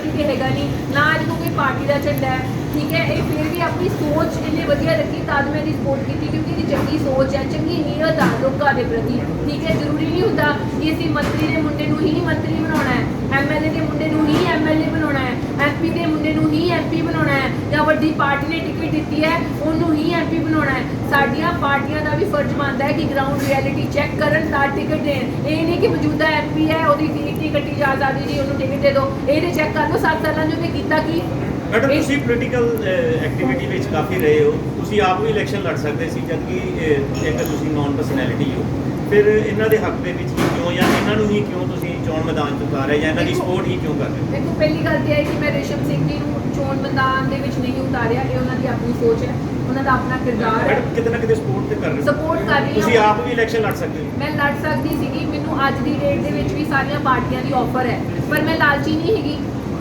Speaker 6: ਰੇਸ਼ਮ ਹੈਗਾ ਨਹੀਂ ਨਾ ਇਹਦੇ ਕੋਈ ਪਾਰਟੀ ਦਾ ਝੰਡਾ ਹੈ, ਠੀਕ ਹੈ? ਇਹ ਫਿਰ ਵੀ ਆਪਣੀ ਸੋਚ ਇੰਨੀ ਵਧੀਆ ਰੱਖੀ, ਤਾਂ ਮੈਂ ਇਹਦੀ ਸਪੋਰਟ ਕੀਤੀ ਕਿਉਂਕਿ ਇਹਦੀ ਚੰਗੀ ਸੋਚ ਹੈ, ਚੰਗੀ ਨੀਅਤ ਆ ਲੋਕਾਂ ਦੇ ਪ੍ਰਤੀ, ਠੀਕ ਹੈ? ਜ਼ਰੂਰੀ ਨਹੀਂ ਹੁੰਦਾ ਕਿ ਅਸੀਂ ਮੰਤਰੀ ਦੇ ਮੁੰਡੇ ਨੂੰ ਹੀ ਮੰਤਰੀ ਬਣਾਉਣਾ ਹੈ। ਐਮਐਲਏ ਦੇ ਮੁੰਡੇ ਨੂੰ ਹੀ ਐਮਐਲਏ ਬਣਾਉਣਾ ਹੈ। ਐਮਪੀ ਦੇ ਮੁੰਡੇ ਨੂੰ ਹੀ ਐਮਪੀ ਬਣਾਉਣਾ ਹੈ। ਜਾਂ ਵੱਡੀ ਪਾਰਟੀ ਨੇ ਟਿਕਟ ਦਿੱਤੀ ਹੈ ਉਹਨੂੰ ਹੀ ਐਮਪੀ ਬਣਾਉਣਾ ਹੈ। ਸਾਡੀਆਂ ਪਾਰਟੀਆਂ ਦਾ ਵੀ ਫਰਜ਼ ਬਣਦਾ ਹੈ ਕਿ ਗਰਾਊਂਡ ਰਿਐਲਿਟੀ ਚੈੱਕ ਕਰਨ ਤਾਂ ਟਿਕਟ ਦੇਣ। ਇਹ ਨਹੀਂ ਕਿ ਮੌਜੂਦਾ ਐਮਪੀ ਹੈ ਉਹਦੀ ਟਿਕਟ ਕੱਟੀ ਜਾ ਸਕਦੀ ਜੀ ਉਹਨੂੰ ਟਿਕਟ ਦੇ ਦਿਓ ਇਹਦੇ ਚੈੱਕ ਕਰ ਲਓ 7 ਸਾਲਾਂ 'ਚ ਉਹਨੇ ਕੀਤਾ ਕੀ?
Speaker 3: ਮੈਡਮ ਤੁਸੀਂ ਪੋਲੀਟੀਕਲ ਐਕਟੀਵਿਟੀ ਵਿੱਚ ਕਾਫੀ ਰਹੇ ਹੋ। ਤੁਸੀਂ ਆਪ ਵੀ ਇਲੈਕਸ਼ਨ ਲੜ ਸਕਦੇ ਸੀ ਜਦ ਕਿ ਅਹ, ਇੱਕ ਤੁਸੀਂ ਨੌਨ ਪਰਸਨੈਲਿਟੀ ਹੋ। ਫਿਰ ਇਹਨਾਂ ਦੇ ਹੱਕ ਦੇ ਵਿੱਚ ਹੀ ਕਿਉਂ ਜਾਂ ਇਹਨਾਂ ਨੂੰ ਹੀ ਕਿਉਂ ਤੁਸੀਂ ਚੋਣ ਮੈਦਾਨ 'ਚ ਉਤਾਰਿਆ ਜਾਂ ਇਹਨਾਂ ਦੀ ਸਪੋਰਟ ਹੀ ਕਿਉਂ ਕਰ ਰਹੇ
Speaker 6: ਦੇਖੋ ਪਹਿਲੀ ਗੱਲ ਤੇ ਇਹ ਹੈ ਕਿ ਮੈਂ ਰੇਸ਼ਮ ਸਿੰਘ ਜੀ ਨੂੰ ਚੋਣ ਮੈਦਾਨ ਦੇ ਵਿੱਚ ਨਹੀਂ ਉਤਾਰਿਆ ਇਹ ਉਹਨਾਂ ਦੀ ਆਪਣੀ ਸੋਚ ਹੈ। ਉਹਨਾਂ ਦਾ ਆਪਣਾ ਕਿਰਦਾਰ ਹੈ।
Speaker 3: ਮੈਡਮ ਕਿਤੇ ਨਾ ਕਿਤੇ ਸਪੋਰਟ ਤੇ ਕਰ ਰਹੇ ਹੋ।
Speaker 6: ਸਪੋਰਟ ਕਰ ਰਹੀ
Speaker 3: ਤੁਸੀਂ
Speaker 6: ਹਾਂ
Speaker 3: ਆਪ ਵੀ ਇਲੈਕਸ਼ਨ ਲੜ ਸਕਦੇ ਹੋ।
Speaker 6: ਮੈਂ ਲੜ ਸਕਦੀ ਸੀਗੀ ਮੈਨੂੰ ਅੱਜ ਦੀ ਡੇਟ ਦੇ ਵਿੱਚ ਵੀ ਸਾਰੀਆਂ ਪਾਰਟੀਆਂ ਦੀ ਆਫਰ ਹੈ। ਪਰ ਮੈਂ ਲਾਲਚੀ ਨਹੀਂ ਹੈਗੀ।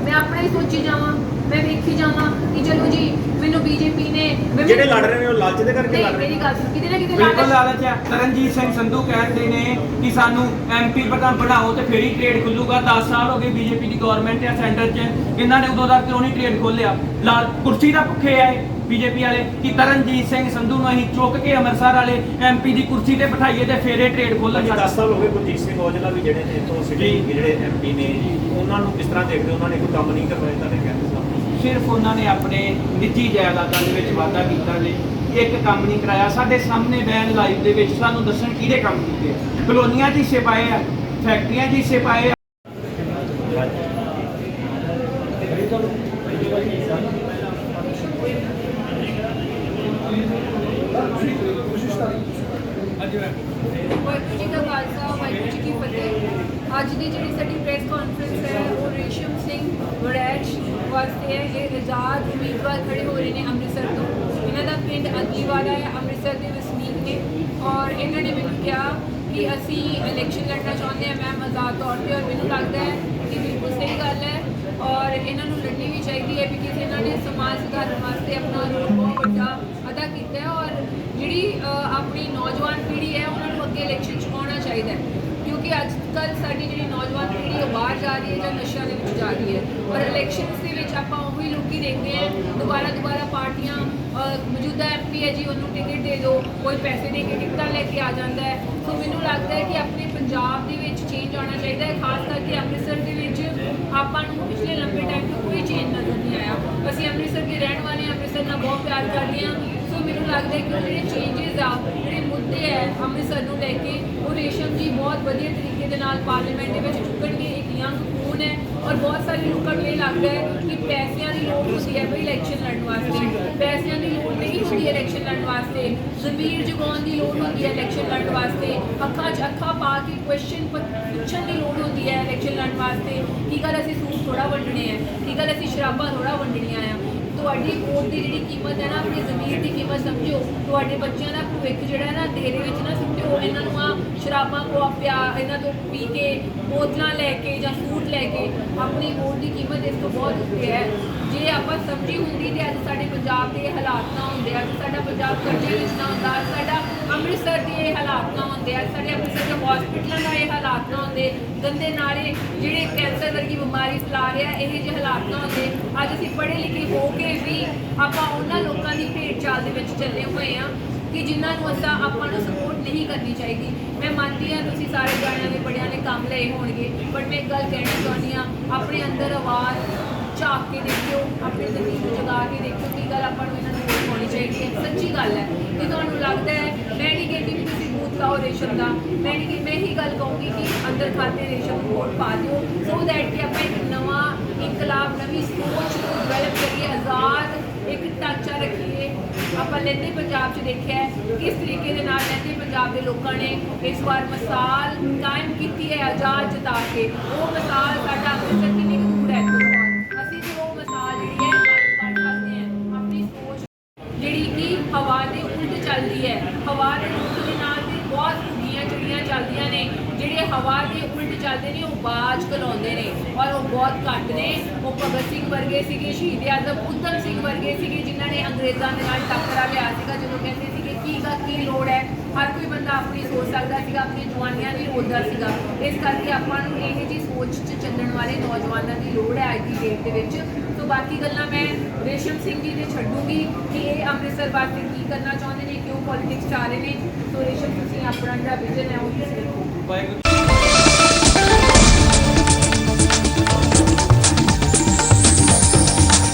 Speaker 6: ਮੈਂ ਆਪਣਾ ਹੀ ਸੋਚੀ ਜਾਵਾਂ। ਮੈਂ ਵੇਖੀ ਜਾਵਾਂ ਕਿ ਚਲੋ ਜੀ ਮੈਨੂੰ ਬੀਜੇਪੀ ਨੇ
Speaker 3: ਜਿਹੜੇ ਲੜ ਰਹੇ ਨੇ ਉਹ ਲਾਲਚ ਦੇ ਕਰਕੇ
Speaker 6: ਨਹੀਂ
Speaker 3: ਲੜ ਰਹੇ
Speaker 6: ਮੇਰੀ ਗੱਲ ਸੁਣ ਕਿਤੇ ਨਾ ਕਿਤੇ
Speaker 2: ਬਿਲਕੁਲ
Speaker 6: ਲਾਲਚ
Speaker 2: ਲਾਲਚ ਹੈ ਤਰਨਜੀਤ ਸਿੰਘ ਸੰਧੂ ਕਹਿੰਦੇ ਨੇ ਕਿ ਸਾਨੂੰ ਐਮਪੀ ਪਤਾ ਬਣਾਓ ਤੇ ਫੇਰ ਹੀ ਟ੍ਰੇਡ ਖੁੱਲੂਗਾ। 10 ਸਾਲ ਹੋ ਗਏ ਬੀਜੇਪੀ ਦੀ ਗਵਰਨਮੈਂਟ ਹੈ ਸੈਂਟਰ 'ਚ। ਇਹਨਾਂ ਨੇ ਉਦੋਂ ਦਾ ਕਿਉਂ ਨਹੀਂ ਟ੍ਰੇਡ ਖੋਲਿਆ ਲਾਲ ਕੁਰਸੀ ਦਾ ਭੁੱਖੇ ਆਏ ਬੀਜੇਪੀ ਵਾਲੇ ਕਿ ਤਰਨਜੀਤ ਸਿੰਘ ਸੰਧੂ ਨੂੰ ਅਸੀਂ ਚੁੱਕ ਕੇ ਅੰਮ੍ਰਿਤਸਰ ਵਾਲੇ ਐਮਪੀ ਦੀ ਕੁਰਸੀ ਤੇ ਬਿਠਾਈਏ ਤੇ ਫੇਰੇ ਟ੍ਰੇਡ ਖੋਲਣ
Speaker 3: ਜੀ 10 ਸਾਲ ਹੋ ਗਏ ਗੁਰਜੀਤ ਸਿੰਘ ਔਜਲਾ ਵੀ ਜਿਹੜੇ ਨੇ ਇੱਥੋਂ ਸਿਟੀ
Speaker 2: ਜੀ।
Speaker 3: ਜਿਹੜੇ ਐਮਪੀ ਨੇ ਉਹਨਾਂ ਨੂੰ ਕਿਸ ਤਰ੍ਹਾਂ ਦੇਖਦੇ ਹੋ? ਉਹਨਾਂ ਨੇ ਕੋਈ ਕੰਮ ਨਹੀਂ ਕਰਵਾਏ ਤੁਹਾਡੇ ਕਹਿੰਦੇ ਸਾਹਮਣੇ
Speaker 2: ਸਿਰਫ ਉਹਨਾਂ ਨੇ ਆਪਣੇ ਨਿੱਜੀ ਜਾਇਦਾਦਾਂ ਦੇ ਵਿੱਚ ਵਾਅਦਾ ਕੀਤਾ ਨੇ ਇੱਕ ਕੰਮ ਨਹੀਂ ਕਰਾਇਆ। ਸਾਡੇ ਸਾਹਮਣੇ ਬੈਨ ਲਾਈਵ ਦੇ ਵਿੱਚ ਸਾਨੂੰ ਦੱਸਣ ਕਿਹਦੇ ਕੰਮ ਕੀਤੇ। ਕਲੋਨੀਆਂ 'ਚ ਹਿੱਸੇ ਪਾਏ ਆ। ਫੈਕਟਰੀਆਂ
Speaker 6: ਵਾਹਿਗੁਰੂ ਜੀ ਦਾ ਖਾਲਸਾ ਵਾਹਿਗੁਰੂ ਜੀ ਕੀ ਫਤਿਹ। ਅੱਜ ਦੀ ਜਿਹੜੀ ਸਾਡੀ ਪ੍ਰੈਸ ਕਾਨਫਰੰਸ ਹੈ, ਉਹ ਰੇਸ਼ਮ ਸਿੰਘ ਵੜੈਚ ਵਾਸਤੇ ਹੈ। ਇਹ ਆਜ਼ਾਦ ਉਮੀਦਵਾਰ ਖੜੇ ਹੋ ਰਹੇ ਨੇ ਅੰਮ੍ਰਿਤਸਰ ਤੋਂ। ਇਹਨਾਂ ਦਾ ਪਿੰਡ ਅਗਲੀਵਾਲਾ ਹੈ, ਅੰਮ੍ਰਿਤਸਰ ਦੇ ਵਸਨੀਕ ਨੇ। ਔਰ ਇਹਨਾਂ ਨੇ ਮੈਨੂੰ ਕਿਹਾ ਕਿ ਅਸੀਂ ਇਲੈਕਸ਼ਨ ਲੜਨਾ ਚਾਹੁੰਦੇ ਹਾਂ ਮੈਮ ਆਜ਼ਾਦ ਤੌਰ ਤੇ। ਔਰ ਮੈਨੂੰ ਲੱਗਦਾ ਹੈ ਕਿ ਬਿਲਕੁਲ ਸਹੀ ਗੱਲ ਹੈ। ਔਰ ਇਹਨਾਂ ਨੂੰ ਲੜਨੀ ਵੀ ਚਾਹੀਦੀ ਹੈ ਕਿਉਂਕਿ ਇਹਨਾਂ ਨੇ ਸਮਾਜ ਸੁਧਾਰਨ ਵਾਸਤੇ ਆਪਣਾ ਰੋਲ ਬਹੁਤ ਵੱਡਾ ਅਦਾ ਕੀਤਾ ਹੈ। ਔਰ ਜਿਹੜੀ ਆਪਣੀ ਨੌਜਵਾਨ ਪੀੜ੍ਹੀ ਹੈ ਉਹਨਾਂ ਨੂੰ ਅੱਗੇ ਇਲੈਕਸ਼ਨ 'ਚ ਆਉਣਾ ਚਾਹੀਦਾ ਹੈ ਕਿਉਂਕਿ ਅੱਜ ਕੱਲ ਸਾਡੀ ਜਿਹੜੀ ਨੌਜਵਾਨ ਪੀੜ੍ਹੀ ਹੈ ਬਾਹਰ ਜਾ ਰਹੀ ਹੈ ਜਾਂ ਨਸ਼ਿਆਂ ਦੇ ਵਿੱਚ ਜਾ ਰਹੀ ਹੈ। ਔਰ ਇਲੈਕਸ਼ਨਸ ਦੇ ਵਿੱਚ ਆਪਾਂ ਉਹੀ ਲੋਕੀ ਦੇਖਦੇ ਹਾਂ। ਦੁਬਾਰਾ ਦੁਬਾਰਾ ਪਾਰਟੀਆਂ ਅ, ਮੌਜੂਦਾ ਐਮਪੀ ਹੈ ਜੀ ਉਹਨੂੰ ਟਿਕਟ ਦੇ ਦਿਓ। ਕੋਈ ਪੈਸੇ ਦੇ ਕੇ ਟਿਕਟਾਂ ਲੈ ਕੇ ਆ ਜਾਂਦਾ ਹੈ। ਸੋ ਮੈਨੂੰ ਲੱਗਦਾ ਹੈ ਕਿ ਆਪਣੇ ਪੰਜਾਬ ਦੇ ਵਿੱਚ ਚੇਂਜ ਆਉਣਾ ਚਾਹੀਦਾ ਹੈ ਖਾਸ ਕਰਕੇ ਅੰਮ੍ਰਿਤਸਰ ਦੇ ਵਿੱਚ ਆਪਾਂ ਨੂੰ ਪਿਛਲੇ ਲੰਬੇ ਟਾਈਮ ਤੋਂ ਕੋਈ ਚੇਂਜ ਨਜ਼ਰ ਨਹੀਂ ਆਇਆ। ਅਸੀਂ ਅੰਮ੍ਰਿਤਸਰ ਦੇ ਰਹਿਣ ਵਾਲੇ ਹਾਂ ਅੰਮ੍ਰਿਤਸਰ ਨਾਲ ਬਹੁਤ ਪਿਆਰ ਕਰਦੇ ਹਾਂ। ਮੈਨੂੰ ਲੱਗਦਾ ਕਿ ਜਿਹੜੇ ਚੇਂਜਸ ਆ, ਜਿਹੜੇ ਮੁੱਦੇ ਹੈ, ਅੰਮ੍ਰਿਤਸਰ ਨੂੰ ਲੈ ਕੇ ਉਹ ਰੇਸ਼ਮ ਜੀ ਬਹੁਤ ਵਧੀਆ ਤਰੀਕੇ ਦੇ ਨਾਲ ਪਾਰਲੀਮੈਂਟ ਦੇ ਵਿੱਚ ਚੁੱਕਣਗੇ, ਇੱਕ ਯੰਗ ਖੂਨ ਹੈ ਔਰ ਬਹੁਤ ਸਾਰੇ ਲੋਕਾਂ ਨੂੰ ਇਹ ਲੱਗਦਾ ਹੈ ਕਿ ਪੈਸਿਆਂ ਦੀ ਲੋੜ ਹੁੰਦੀ ਹੈ ਬਈ ਇਲੈਕਸ਼ਨ ਲੜਨ ਵਾਸਤੇ। ਪੈਸਿਆਂ ਦੀ ਲੋੜ ਨਹੀਂ ਹੁੰਦੀ ਇਲੈਕਸ਼ਨ ਲੜਨ ਵਾਸਤੇ। ਜ਼ਮੀਰ ਜਗਾਉਣ ਦੀ ਲੋੜ ਹੁੰਦੀ ਹੈ ਇਲੈਕਸ਼ਨ ਲੜਨ ਵਾਸਤੇ। ਅੱਖਾਂ 'ਚ ਅੱਖਾਂ ਪਾ ਕੇ ਕੁਐਸਚਨ ਪੁੱਛਣ ਦੀ ਲੋੜ ਹੁੰਦੀ ਹੈ ਇਲੈਕਸ਼ਨ ਲੜਨ ਵਾਸਤੇ। ਕੀ ਗੱਲ ਅਸੀਂ ਸੂਟ ਥੋੜਾ ਵੰਡਣੇ ਆ? ਕੀ ਗੱਲ ਅਸੀਂ ਸ਼ਰਾਬਾਂ ਥੋੜਾ ਵੰਡਣੀਆਂ ਆ? ਤੁਹਾਡੀ ਵੋਟ ਦੀ ਜਿਹੜੀ ਕੀਮਤ ਹੈ ਨਾ, ਆਪਣੀ ਜ਼ਮੀਰ ਦੀ ਕੀਮਤ ਸਮਝੋ। ਤੁਹਾਡੇ ਬੱਚਿਆਂ ਦਾ ਭਵਿੱਖ ਜਿਹੜਾ ਹੈ ਨਾ, ਦੇਰੇ ਵਿੱਚ ਨਾ ਸੁੱਟਿਓ। ਇਹਨਾਂ ਨੂੰ ਆ ਸ਼ਰਾਬਾਂ ਕੋ ਪਿਆ, ਇਹਨਾਂ ਤੋਂ ਪੀ ਕੇ ਬੋਤਲਾਂ ਲੈ ਕੇ ਜਾਂ ਸੂਟ ਲੈ ਕੇ, ਆਪਣੀ ਵੋਟ ਦੀ ਕੀਮਤ ਇਸ ਤੋਂ ਬਹੁਤ ਉੱਤੇ ਹੈ। ਜੇ ਆਪਾਂ ਸਮਝੀ ਹੁੰਦੀ ਤੇ ਅੱਜ ਸਾਡੇ ਪੰਜਾਬ ਦੇ ਇਹ ਹਾਲਾਤ ਨਾ ਹੁੰਦੇ, ਅੱਜ ਸਾਡਾ ਪੰਜਾਬ ਕਰਜ਼ੇ ਵਿੱਚ ਨਾ ਹੁੰਦਾ, ਅੱਜ ਸਾਡਾ ਅੰਮ੍ਰਿਤਸਰ ਦੇ ਇਹ ਹਾਲਾਤ ਨਾ ਹੁੰਦੇ, ਅੱਜ ਸਾਡੇ ਅੰਮ੍ਰਿਤਸਰ ਦੇ ਹਸਪੀਟਲਾਂ ਦਾ ਇਹ ਹਾਲਾਤ ਨਾ ਹੁੰਦੇ, ਗੰਦੇ ਨਾਲੇ ਜਿਹੜੇ ਕੈਂਸਰ ਵਰਗੀ ਬਿਮਾਰੀ ਫੈਲਾ ਰਿਹਾ, ਇਹ ਜਿਹੇ ਹਾਲਾਤ ਨਾ ਹੁੰਦੇ। ਅੱਜ ਅਸੀਂ ਪੜ੍ਹੇ ਲਿਖੇ ਹੋ ਕੇ ਵੀ ਆਪਾਂ ਉਹਨਾਂ ਲੋਕਾਂ ਦੀ ਭੇਟ ਚਾਲ ਦੇ ਵਿੱਚ ਚੱਲੇ ਹੋਏ ਆ ਕਿ ਜਿਨ੍ਹਾਂ ਨੂੰ ਅਸਾਂ ਆਪਾਂ ਨੂੰ ਸਪੋਰਟ ਨਹੀਂ ਕਰਨੀ ਚਾਹੀਦੀ। ਮੈਂ ਮੰਨਦੀ ਹਾਂ ਤੁਸੀਂ ਸਾਰੇ ਜਾਣਿਆਂ ਨੇ ਬੜਿਆਂ ਨੇ ਕੰਮ ਲਏ ਹੋਣਗੇ, ਪਰ ਮੈਂ ਇੱਕ ਗੱਲ ਕਹਿਣਾ ਚਾਹੁੰਦੀ ਹਾਂ, ਆਪਣੇ ਅੰਦਰ ਆਵਾਜ਼ ਝਾਕ ਕੇ ਦੇਖਿਓ, ਆਪਣੇ ਜ਼ਮੀਨ ਨੂੰ ਜਗਾ ਕੇ ਦੇਖਿਓ ਕੀ ਗੱਲ ਆਪਾਂ ਨੂੰ ਇਹਨਾਂ ਨੂੰ ਵੋਟ ਚਾਹੀਦੀ ਹੈ। ਸੱਚੀ ਗੱਲ ਹੈ। ਕਿ ਤੁਹਾਨੂੰ ਲੱਗਦਾ ਹੈ, ਮੈਂ ਨਹੀਂ ਕਹਿੰਦੀ ਵੀ ਤੁਸੀਂ ਬੂਥ ਲਾਓ ਰੇਸ਼ਮ ਦਾ। ਮੈਂ ਨਹੀਂ ਕਿ ਮੈਂ ਹੀ ਗੱਲ ਕਹੂੰਗੀ ਕਿ ਅੰਦਰ ਖਾਤੇ ਰੇਸ਼ਮ ਨੂੰ ਵੋਟ ਪਾ ਦਿਓ। ਸੋ ਦੈਟ ਕਿ ਆਪਾਂ ਇੱਕ ਨਵਾਂ ਇਨਕਲਾਬ, ਨਵੀਂ ਸੋਚ ਨੂੰ ਡਿਵੈਲਪ ਕਰੀਏ, ਆਜ਼ਾਦ ਇੱਕ ਢਾਂਚਾ ਰੱਖੀਏ। ਆਪਾਂ ਲਹਿੰਦੇ ਪੰਜਾਬ 'ਚ ਦੇਖਿਆ ਕਿਸ ਤਰੀਕੇ ਦੇ ਨਾਲ ਲਹਿੰਦੇ ਪੰਜਾਬ ਦੇ ਲੋਕਾਂ ਨੇ ਇਸ ਵਾਰ ਮਿਸਾਲ ਕਾਇਮ ਕੀਤੀ ਹੈ ਆਜ਼ਾਦ ਜਤਾ ਕੇ। ਉਹ ਮਿਸਾਲ ਸਾਡਾ ਅੰਮ੍ਰਿਤਸਰ ਕਿੰਨੀ ਬਾਜ ਕਲਾਉਂਦੇ ਨੇ ਔਰ ਉਹ ਬਹੁਤ ਘੱਟ ਨੇ। ਉਹ ਭਗਤ ਸਿੰਘ ਵਰਗੇ ਸੀਗੇ, ਸ਼ਹੀਦ ਆਜ਼ਮ ਉਦਮ ਸਿੰਘ ਵਰਗੇ ਸੀਗੇ, ਜਿਨ੍ਹਾਂ ਨੇ ਅੰਗਰੇਜ਼ਾਂ ਦੇ ਨਾਲ ਟੱਕਰਾ ਲਿਆ ਸੀਗਾ। ਜਦੋਂ ਕਹਿੰਦੇ ਸੀਗੇ, ਕੀ ਗਾ ਕੀ ਲੋੜ ਹੈ? ਹਰ ਕੋਈ ਬੰਦਾ ਆਪਣੀ ਸੋਚ ਸਕਦਾ ਸੀਗਾ ਆਪਣੀ ਜਵਾਨੀਆਂ ਦੀ ਰੋਲਦਾ ਸੀਗਾ। ਇਸ ਕਰਕੇ ਆਪਾਂ ਨੂੰ ਇਹ ਜੀ ਸੋਚ 'ਚ ਚੱਲਣ ਵਾਲੇ ਨੌਜਵਾਨਾਂ ਦੀ ਲੋੜ ਹੈ ਅੱਜ ਦੀ ਡੇਟ ਦੇ ਵਿੱਚ। ਸੋ ਬਾਕੀ ਗੱਲਾਂ ਮੈਂ ਰੇਸ਼ਮ ਸਿੰਘ ਜੀ ਦੇ ਛੱਡੂਗੀ ਕਿ ਇਹ ਅੰਮ੍ਰਿਤਸਰ ਵਾਸਤੇ ਕੀ ਕਰਨਾ ਚਾਹੁੰਦੇ ਨੇ, ਕਿਉਂ ਪੋਲਿਟਿਕਸ ਚ ਆ ਰਹੇ ਨੇ। ਸੋ ਰੇਸ਼ਮ, ਤੁਸੀਂ ਆਪਣਾ ਜਿਹੜਾ ਵਿਜ਼ਨ ਹੈ ਉਹ ਤੁਸੀਂ ਰੱਖੋ